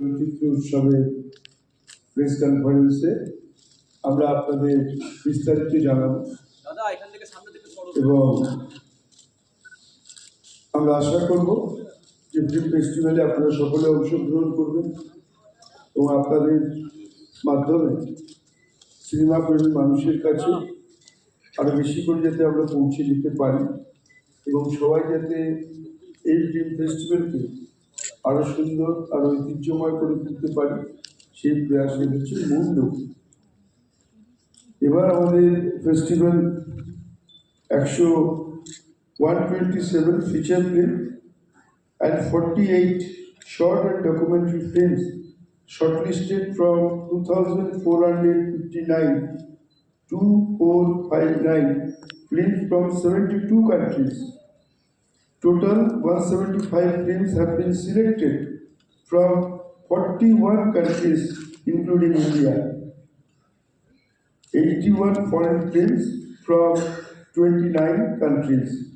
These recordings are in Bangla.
চলচ্চিত্র উৎসবের প্রেস কনফারেন্সে আমরা আপনাদের বিস্তারিত জানাব। এবং আমরা আশা করব যে ফিল্ম ফেস্টিভ্যালে আপনারা সকলে অংশগ্রহণ করবেন এবং আপনাদের মাধ্যমে সিনেমা প্রেমী মানুষের কাছে আরও বেশি করে যাতে আমরা পৌঁছে দিতে পারি এবং সবাই যাতে এই ফিল্ম ফেস্টিভ্যালকে আরও সুন্দর আরও ঐতিহ্যময় করে তুলতে পারি সেই প্রয়াসের হচ্ছে মূল এবার আমাদের ফেস্টিভ্যাল একশো one twenty seven feature film and forty eight short and documentary films shortlisted from 2,459 to 459 films from 72 countries. Total 175 films have been selected from 41 countries, including India. 81 foreign films from 29 countries.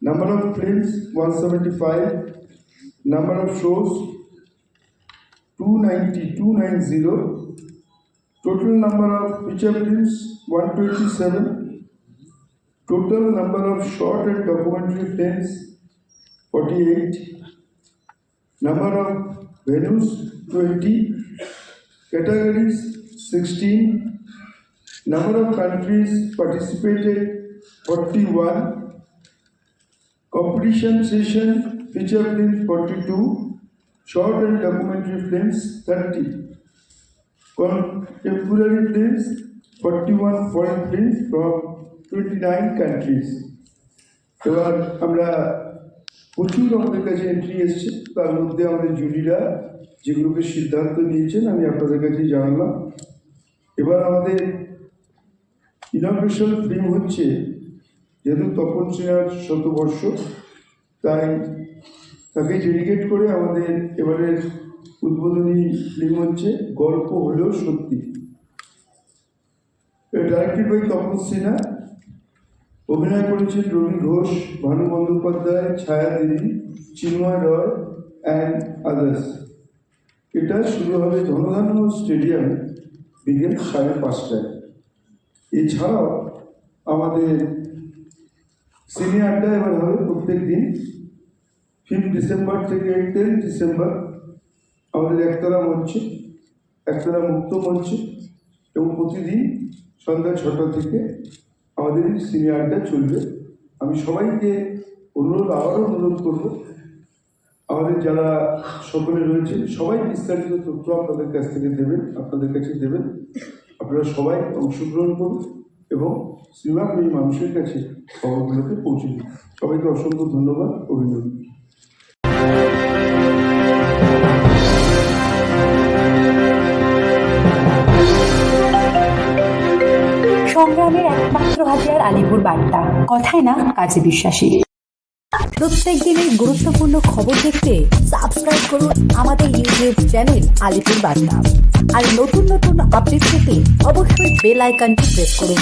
Number of films 175. Number of shows 290, 290. Total number of feature films 127. Total number of short and documentary films 48. Number of venues 20. Categories 16. Number of countries participated 41. Competition session feature films 42. Short and documentary films 30. Contemporary films 41 foreign films from 29 countries. এবার আমরা প্রচুর আমাদের কাছে এন্ট্রি এসছে। তার মধ্যে আমাদের জুরিরা যেগুলোকে সিদ্ধান্ত নিয়েছেন, আমি আপনাদের কাছে জানালাম। এবার আমাদের ইনগ্রেশন ফিল্ম হচ্ছে যেহেতু তপন সিনহার শতবর্ষ, তাই তাকে ডেডিকেট করে আমাদের এবারের উদ্বোধনী ফিল্ম হচ্ছে গল্প হলেও সত্যি। Directed by Tapan Sinha. অভিনয় করেছেন রবি ঘোষ, ভানু বন্দ্যোপাধ্যায়, ছায়া দেবী, চিন্ময় রয় অ্যান্ড আদার্স এটা শুরু হবে ধনধান্য স্টেডিয়াম বিকেল সাড়ে পাঁচটায়। এছাড়াও আমাদের সিনে আড্ডা এবার হবে প্রত্যেক দিন। ফিফথ ডিসেম্বর থেকে টেন ডিসেম্বর আমাদের একতলা মঞ্চে, একতলা মুক্ত মঞ্চে এবং প্রতিদিন সন্ধ্যা ছটা থেকে আমাদের এই সিনে চলবে। আমি সবাইকে অনুরোধ, আবারও অনুরোধ করব, আমাদের যারা সকলে রয়েছেন, সবাই বিস্তারিত তথ্য আপনাদের কাছ থেকে দেবেন, আপনাদের কাছে দেবেন। আপনারা সবাই অংশগ্রহণ করুন এবং সিনেমা প্রেমী মানুষের কাছে খবরগুলোকে পৌঁছে দিন। সবাইকে অসংখ্য ধন্যবাদ, অভিনন্দন। সংগ্রামের একমাত্র হাতিয়ার আলিপুর বার্তা কথায় না, কাজে বিশ্বাসী। প্রত্যেক দিনের গুরুত্বপূর্ণ খবর দেখতে সাবস্ক্রাইব করুন আমাদের ইউটিউব চ্যানেল আলিপুর বার্তা আর নতুন নতুন আপডেট পেতে অবশ্যই বেল আইকনটি প্রেস করুন।